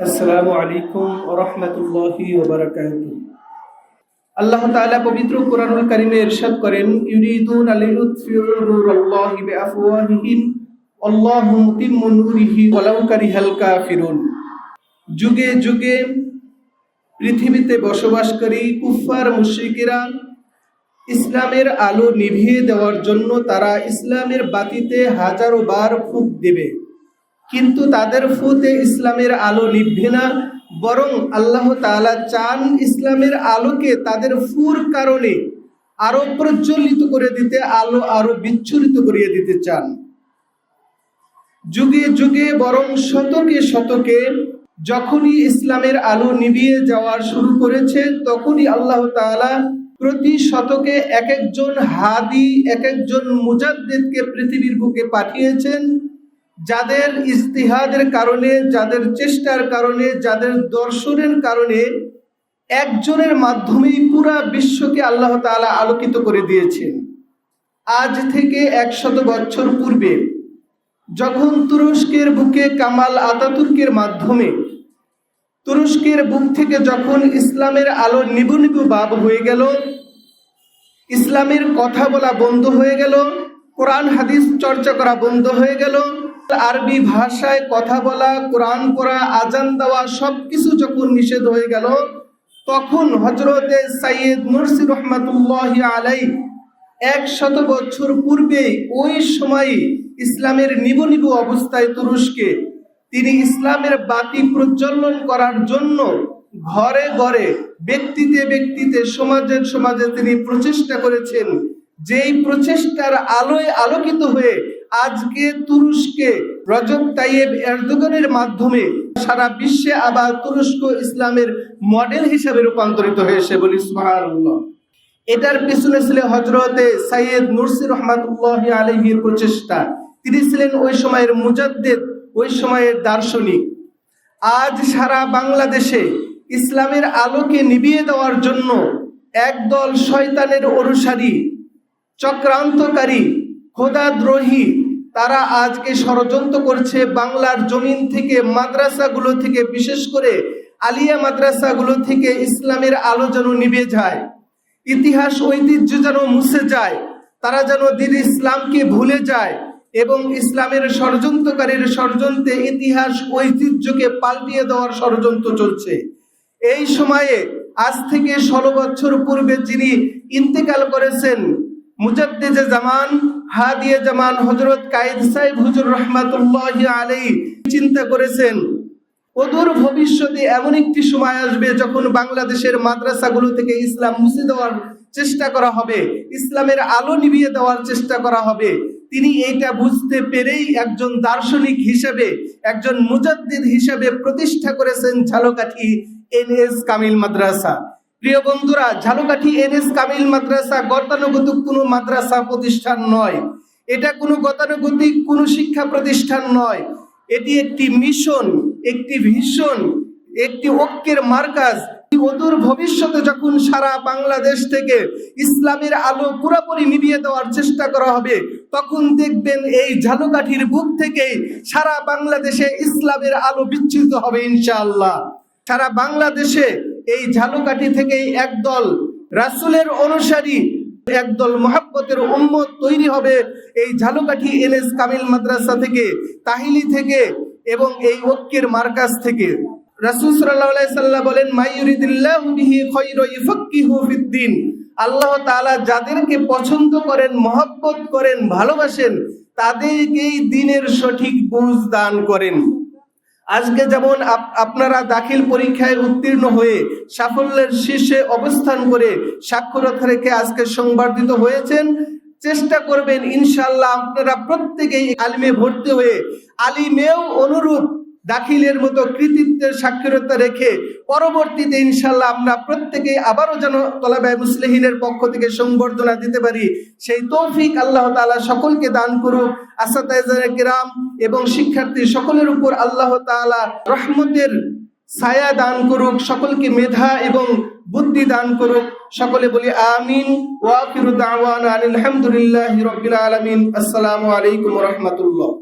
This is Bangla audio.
আসসালামু আলাইকুম রহমতুল্লাহি আল্লাহ তাআলা পবিত্র কোরআনুল কারিমে ইরশাদ করেন, ইউরিদুন নূরাল্লাহি বিআফওয়াহিহিম, আল্লাহু মুতিম্মু নূরিহি ওয়ালাউ কারিহাল কাফিরুন। যুগে যুগে পৃথিবীতে বসবাসকারী কুফফার মুশরিকেরা ইসলামের আলো নিভিয়ে দেওয়ার জন্য তারা ইসলামের বাতিতে হাজারো বার ফুক দেবে। কিন্তু তাদের ফুতে ইসলামের আলো নিভবে না, বরং আল্লাহ তাআলা চান ইসলামের আলোকে তাদের ফুর কারণে আরও প্রজ্বলিত করে দিতে, আলো আরও বিচ্ছুরিত করিয়ে দিতে চান। যুগে যুগে বরং শতকে শতকে যখনই ইসলামের আলো নিভিয়ে যাওয়া শুরু করেছে, তখনই আল্লাহ তাআলা প্রতি শতকে এক একজন হাদি এক একজন মুজাদ্দেদকে পৃথিবীর বুকে পাঠিয়েছেন। যাদের ইস্তিহাদের কারণে, যাদের চেষ্টার কারণে, যাদের দর্শনের কারণে একজনের মাধ্যমেই পুরা বিশ্বকে আল্লাহ তাআলা আলোকিত করে দিয়েছেন। আজ থেকে একশত বছর পূর্বে যখন তুরস্কের বুকে কামাল আতাতুর্কের মাধ্যমে, তুরস্কের বুক থেকে যখন ইসলামের আলো নিবু নিবু বাব হয়ে গেল, ইসলামের কথা বলা বন্ধ হয়ে গেল, কোরআন হাদিস চর্চা করা বন্ধ হয়ে গেল আরবি ভাষায় কথা বলা, কোরআন পড়া, আজান দেওয়া, সবকিছু যখন নিষেধ হয়ে গেল, তখন হজরতে সাইয়েদ মুরসি রহমাতুল্লাহ আলাই এক শত বছর পূর্বে ওই সময় ইসলামের নিবু নিবু অবস্থায় তুরস্কে তিনি ইসলামের বাতি প্রজ্বলন করার জন্য ঘরে ঘরে ব্যক্তিতে ব্যক্তিতে সমাজের সমাজে তিনি প্রচেষ্টা করেছেন। যেই প্রচেষ্টার আলোয় আলোকিত হয়ে আজকে তুরস্কে রজব তাইয়েব এরদোগানের মাধ্যমে সারা বিশ্বে আবার তুরস্ক ইসলামের মডেল হিসাবে রূপান্তরিত হয়েছে বলি সুবহানাল্লাহ। এটার পিছনে ছিল হজরতে সাইয়েদ নুরসি রহমাতুল্লাহ আলহির প্রচেষ্টা। তিনি ছিলেন ওই সময়ের মুজাদ্দেদ, ওই সময়ের দার্শনিক। আজ সারা বাংলাদেশে ইসলামের আলোকে নিভিয়ে দেওয়ার জন্য একদল শয়তানের অনুসারী চক্রান্তকারী, খোদাদ্রোহী, তারা আজকে ষড়যন্ত্র করছে বাংলার জমিন থেকে, মাদ্রাসাগুলো থেকে, বিশেষ করে আলিয়া মাদ্রাসাগুলো থেকে ইসলামের আলো যেন নিভে যায়, ইতিহাস, ঐতিহ্য যেন মুছে যায়, তারা যেন দিন ইসলামকে ভুলে যায় এবং ইসলামের ষড়যন্ত্রকারীর ষড়যন্ত্রে ইতিহাস, ঐতিহ্যকে পাল্টিয়ে দেওয়ার ষড়যন্ত্র চলছে। এই সময়ে আজ থেকে ষোলো বছর পূর্বে যিনি ইন্তেকাল করেছেন মুজাদ্দিদে জামান, হাদিয়ে জামান হজরত কায়েদ সাহেব হুজুর রহমাতুল্লাহ আলাই চিন্তা করেছেন, অদূর ভবিষ্যতে এমন একটি সময় আসবে যখন বাংলাদেশের মাদ্রাসাগুলো থেকে ইসলাম মুছে দেওয়ার চেষ্টা করা হবে, ইসলামের আলো নিভিয়ে দেওয়ার চেষ্টা করা হবে। তিনি এইটা বুঝতে পেরেই একজন দার্শনিক হিসেবে, একজন মুজাদ্দিদ হিসেবে প্রতিষ্ঠা করেছেন ঝালকাঠি এন এস কামিল মাদ্রাসা। প্রিয় বন্ধুরা, ঝালকাঠি এনএস কামিল মাদ্রাসা গতানুগতিক কোনো মাদ্রাসা প্রতিষ্ঠান নয়। এটা কোনো গতানুগতিক কোনো শিক্ষা প্রতিষ্ঠান নয়। এটি একটি মিশন, একটি ভিশন, একটি ঐক্যের মার্কাজ। অদূর ভবিষ্যতে যখন সারা বাংলাদেশ থেকে ইসলামের আলো পুরোপুরি নিভিয়ে দেওয়ার চেষ্টা করা হবে, তখন দেখবেন এই ঝালুকাঠির বুক থেকেই সারা বাংলাদেশে ইসলামের আলো বিচ্ছিন্ন হবে ইনশাআল্লাহ। সারা বাংলাদেশে এই ঝালুকাঠি থেকেই একদল রাসুলের অনুসারী, একদল মহাব্বতের উম্মত তৈরি হবে এই ঝালকাঠি এনএস কামিল মাদ্রাসা থেকে, তাহিলি থেকে এবং এই ঐক্যের মার্কাজ থেকে। রাসূল আলাইহি বলেন মাইয়ুরিদিল্লাহু বিহি খায়রা ইফাক্কিহু ফিদ্দিন আল্লাহ তাআলা যাদেরকে পছন্দ করেন, মহব্বত করেন, ভালোবাসেন, তাদেরকেই দিনের সঠিক বুঝ দান করেন। আজকে যেমন আপনারা দাখিল পরীক্ষায় উত্তীর্ণ হয়ে সাফল্যের শীর্ষে অবস্থান করে সাক্ষরতা রেখে আজকে সংবর্ধিত হয়েছেন, চেষ্টা করবেন ইনশাল্লাহ আপনারা প্রত্যেকেই আলিমে ভর্তি হয়ে আলিমেও অনুরূপ দাখিলের মতো কৃতিত্বের সাক্ষরতা রেখে পরবর্তীতে ইনশাল্লাহ আমরা প্রত্যেকেই আবারও যেন তলাবায় মুসলিহিনের পক্ষ থেকে সংবর্ধনা দিতে পারি। সেই তৌফিক আল্লাহ তালা সকলকে দান করুক। আসাদাম এবং শিক্ষার্থী সকলের উপর আল্লাহ তালা রহমতের ছায়া দান করুক। সকলকে মেধা এবং বুদ্ধি দান করুক। সকলে বলি আমিন। ওয়াকির দাওয়ান আলহামদুলিল্লাহ রবিল আলমিন। আসসালামু আলাইকুম রহমতুল্লাহ।